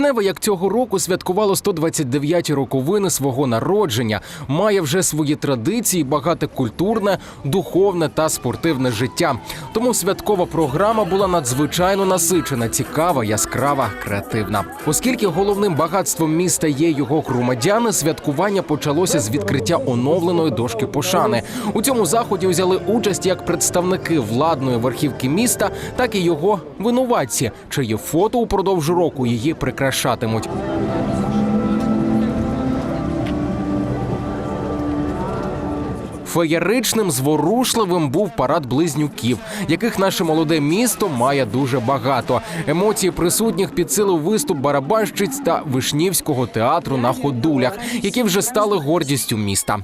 Вишневе, як цього року, святкувало 129-ті роковини свого народження, має вже свої традиції, багате культурне, духовне та спортивне життя. Тому святкова програма була надзвичайно насичена, цікава, яскрава, креативна. Оскільки головним багатством міста є його громадяни, святкування почалося з відкриття оновленої дошки пошани. У цьому заході взяли участь як представники владної верхівки міста, так і його винуватці, чиї фото упродовж року її прикрашатимуть. Феєричним, зворушливим був парад близнюків, яких наше молоде місто має дуже багато. Емоції присутніх підсилив виступ барабанщиць та вишнівського театру на ходулях, які вже стали гордістю міста.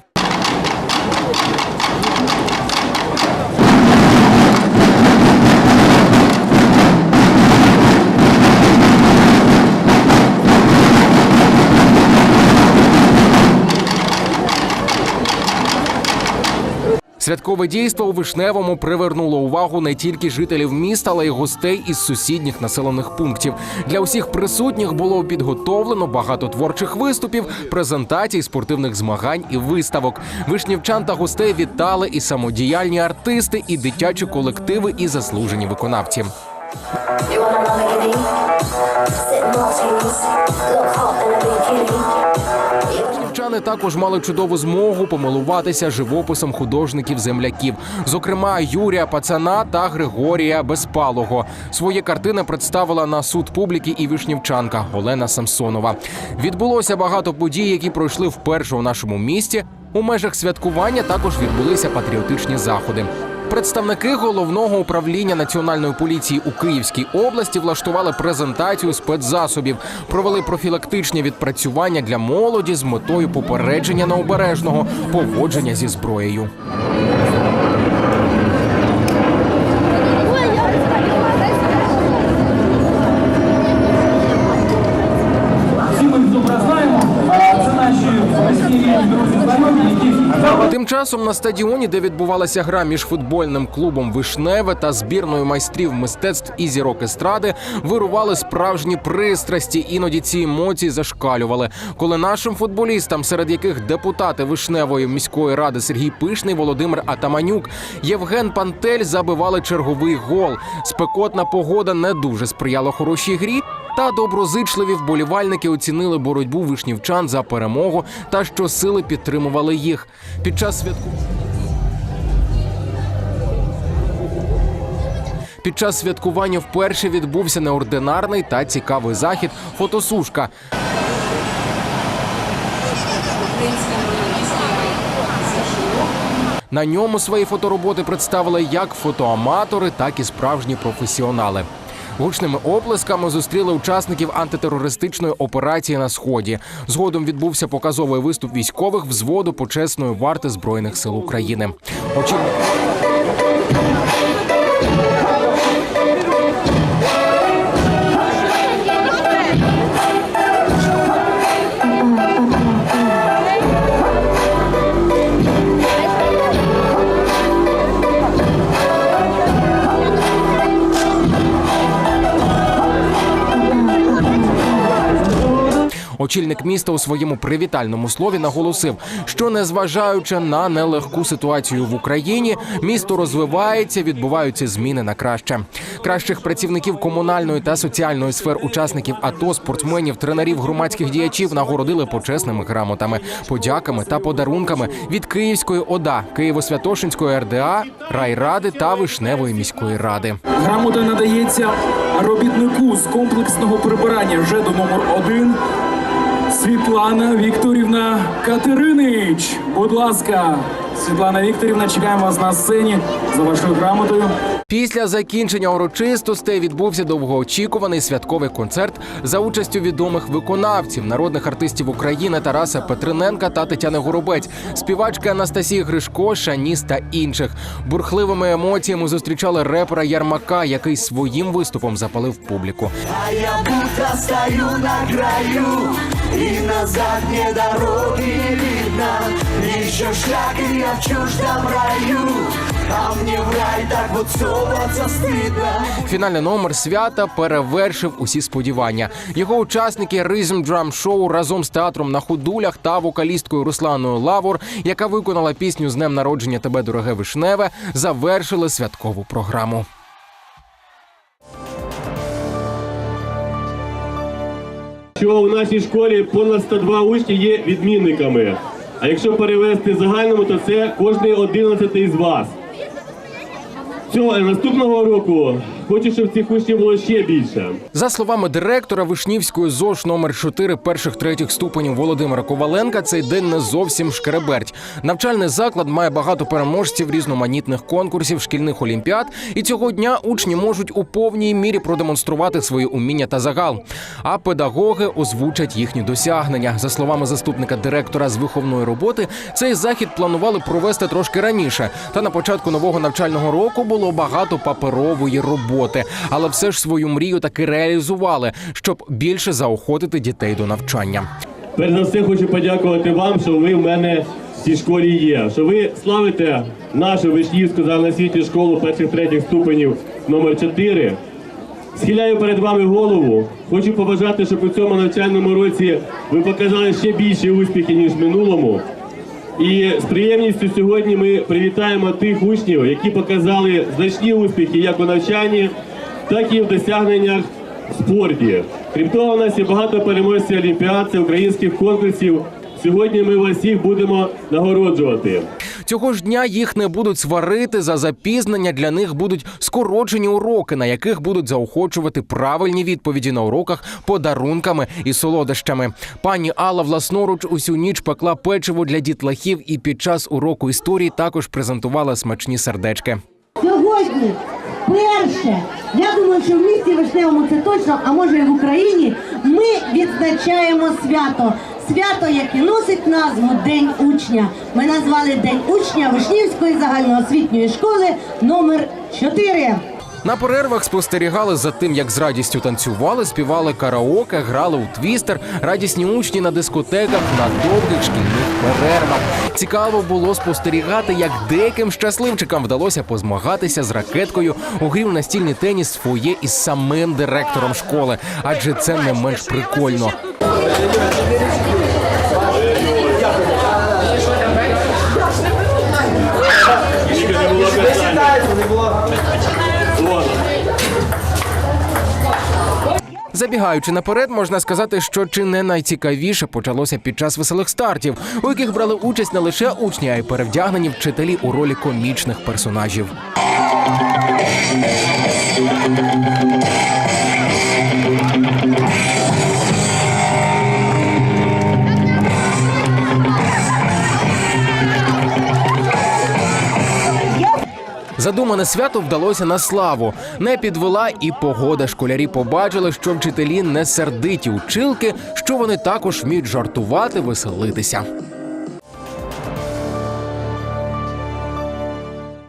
Святкове дійство у Вишневому привернуло увагу не тільки жителів міста, але й гостей із сусідніх населених пунктів. Для усіх присутніх було підготовлено багато творчих виступів, презентацій, спортивних змагань і виставок. Вишнівчан та гостей вітали і самодіяльні артисти, і дитячі колективи, і заслужені виконавці. You Вишнівчани також мали чудову змогу помилуватися живописом художників-земляків, зокрема Юрія Пацана та Григорія Безпалого. Свої картини представила на суд публіки і вишнівчанка Олена Самсонова. Відбулося багато подій, які пройшли вперше у нашому місті. У межах святкування також відбулися патріотичні заходи. Представники головного управління національної поліції у Київській області влаштували презентацію спецзасобів, провели профілактичні відпрацювання для молоді з метою попередження необережного поводження зі зброєю. Часом на стадіоні, де відбувалася гра між футбольним клубом Вишневе та збірною майстрів мистецтв і зірок естради, вирували справжні пристрасті. Іноді ці емоції зашкалювали. Коли нашим футболістам, серед яких депутати Вишневої міської ради Сергій Пишний, Володимир Атаманюк, Євген Пантель забивали черговий гол. Спекотна погода не дуже сприяла хорошій грі. Та доброзичливі вболівальники оцінили боротьбу вишнівчан за перемогу та щосили підтримували їх. Під час святку. Під час святкування вперше відбувся неординарний та цікавий захід фотосушка. На ньому свої фотороботи представили як фотоаматори, так і справжні професіонали. Гучними оплесками зустріли учасників антитерористичної операції на сході. Згодом відбувся показовий виступ військових взводу почесної варти збройних сил України. Очільник Очільник міста у своєму привітальному слові наголосив, що незважаючи на нелегку ситуацію в Україні, місто розвивається, відбуваються зміни на краще. Кращих працівників комунальної та соціальної сфер, учасників АТО, спортсменів, тренерів, громадських діячів нагородили почесними грамотами, подяками та подарунками від Київської ОДА, Києво-Святошинської РДА, райради та Вишневої міської ради. грамота надається робітнику з комплексного прибирання вже до номер один. Світлана Вікторівна Катеринич. Будь ласка, Світлана Вікторівна, чекаємо вас на сцені за вашою грамотою. Після закінчення урочистостей відбувся довгоочікуваний святковий концерт за участю відомих виконавців, народних артистів України Тараса Петриненка та Тетяни Горобець, співачки Анастасії Гришко, Шаніс та інших. Бурхливими емоціями зустрічали репера Ярмака, який своїм виступом запалив публіку. А я будто стою на краю И назад мне дороги видно Еще шлях, и я в чуждом раю А мне в рай так вот соваться стыдно Фінальний номер свята перевершив усі сподівання. Його учасники Rhythm Drum Show разом з театром на худулях та вокалісткою Русланою Лавор, яка виконала пісню з днем народження тебе, дороге вишневе, завершили святкову програму. що у нашій школі понад 102 учні є відмінниками. А якщо перевести загальному, то це кожний одинадцятий з вас. Цього наступного року хочу, щоб цих учнів було ще більше. За словами директора Вишнівської ЗОЖ номер 4 перших третіх ступенів Володимира Коваленка, цей день не зовсім шкереберть. Навчальний заклад має багато переможців різноманітних конкурсів, шкільних олімпіад, і цього дня учні можуть у повній мірі продемонструвати свої уміння та загал. А педагоги озвучать їхні досягнення. За словами заступника директора з виховної роботи, цей захід планували провести трошки раніше. Та на початку нового навчального року було багато паперової роботи, але все ж свою мрію таки реалізували, щоб більше заохотити дітей до навчання. Перш за все хочу подякувати вам, що ви в мене в цій школі є. Що ви славите нашу Вишнівську загальноосвітню школу перших третіх ступенів номер 4 Схиляю перед вами голову. Хочу побажати, щоб у цьому навчальному році ви показали ще більші успіхи, ніж в минулому. І з приємністю сьогодні ми привітаємо тих учнів, які показали значні успіхи як у навчанні, так і в досягненнях в спорті. Крім того, у нас є багато переможців олімпіад, українських конкурсів. Сьогодні ми вас всіх будемо нагороджувати. Цього ж дня їх не будуть сварити за запізнення. Для них будуть скорочені уроки, на яких будуть заохочувати правильні відповіді на уроках подарунками і солодощами. Пані Алла власноруч усю ніч пекла печиво для дітлахів і під час уроку історії також презентувала смачні сердечки. Сьогодні перше, я думаю, що в місті Вишневому це точно, а може і в Україні, ми відзначаємо свято. Свято, яке носить назву День учня. Ми назвали День учня Вишнівської загальноосвітньої школи номер 4. На перервах спостерігали за тим, як з радістю танцювали, співали караоке, грали у твістер, радісні учні на дискотеках на довгих шкільних перервах. Цікаво було спостерігати, як деяким щасливчикам вдалося позмагатися з ракеткою у грі в настільний теніс своє із самим директором школи, адже це не менш прикольно. Забігаючи наперед, можна сказати, що чи не найцікавіше почалося під час веселих стартів, у яких брали участь не лише учні, а й перевдягнені вчителі у ролі комічних персонажів. Задумане свято вдалося на славу. Не підвела і погода. Школярі побачили, що вчителі не сердиті училки, що вони також вміють жартувати, веселитися.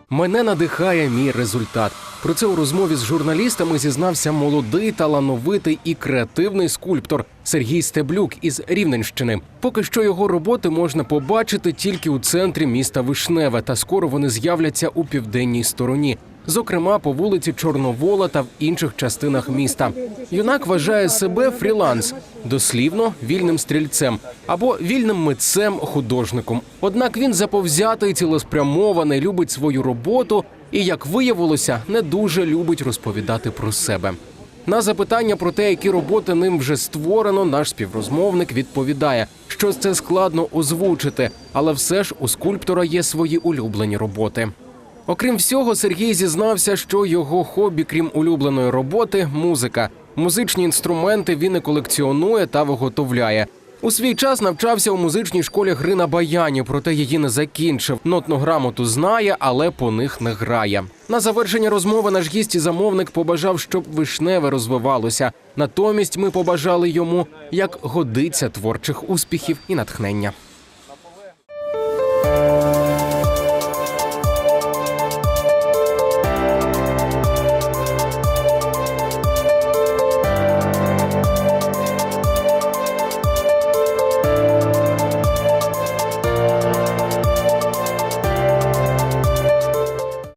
Мене надихає мій результат. Про це у розмові з журналістами зізнався молодий, талановитий і креативний скульптор Сергій Стеблюк із Рівненщини. Поки що його роботи можна побачити тільки у центрі міста Вишневе, та скоро вони з'являться у південній стороні. Зокрема, по вулиці Чорновола та в інших частинах міста. Юнак вважає себе фріланс, дослівно вільним стрільцем або вільним митцем художником. Однак він заповзятий, цілеспрямований, любить свою роботу і, як виявилося, не дуже любить розповідати про себе. На запитання про те, які роботи ним вже створено, наш співрозмовник відповідає, що це складно озвучити, але все ж у скульптора є свої улюблені роботи. Окрім всього, Сергій зізнався, що його хобі, крім улюбленої роботи, музика. Музичні інструменти він і колекціонує та виготовляє. У свій час навчався у музичній школі гри на баяні, проте її не закінчив. Нотну грамоту знає, але по них не грає. На завершення розмови наш гість і замовник побажав, щоб вишневе розвивалося. Натомість ми побажали йому, як годиться творчих успіхів і натхнення.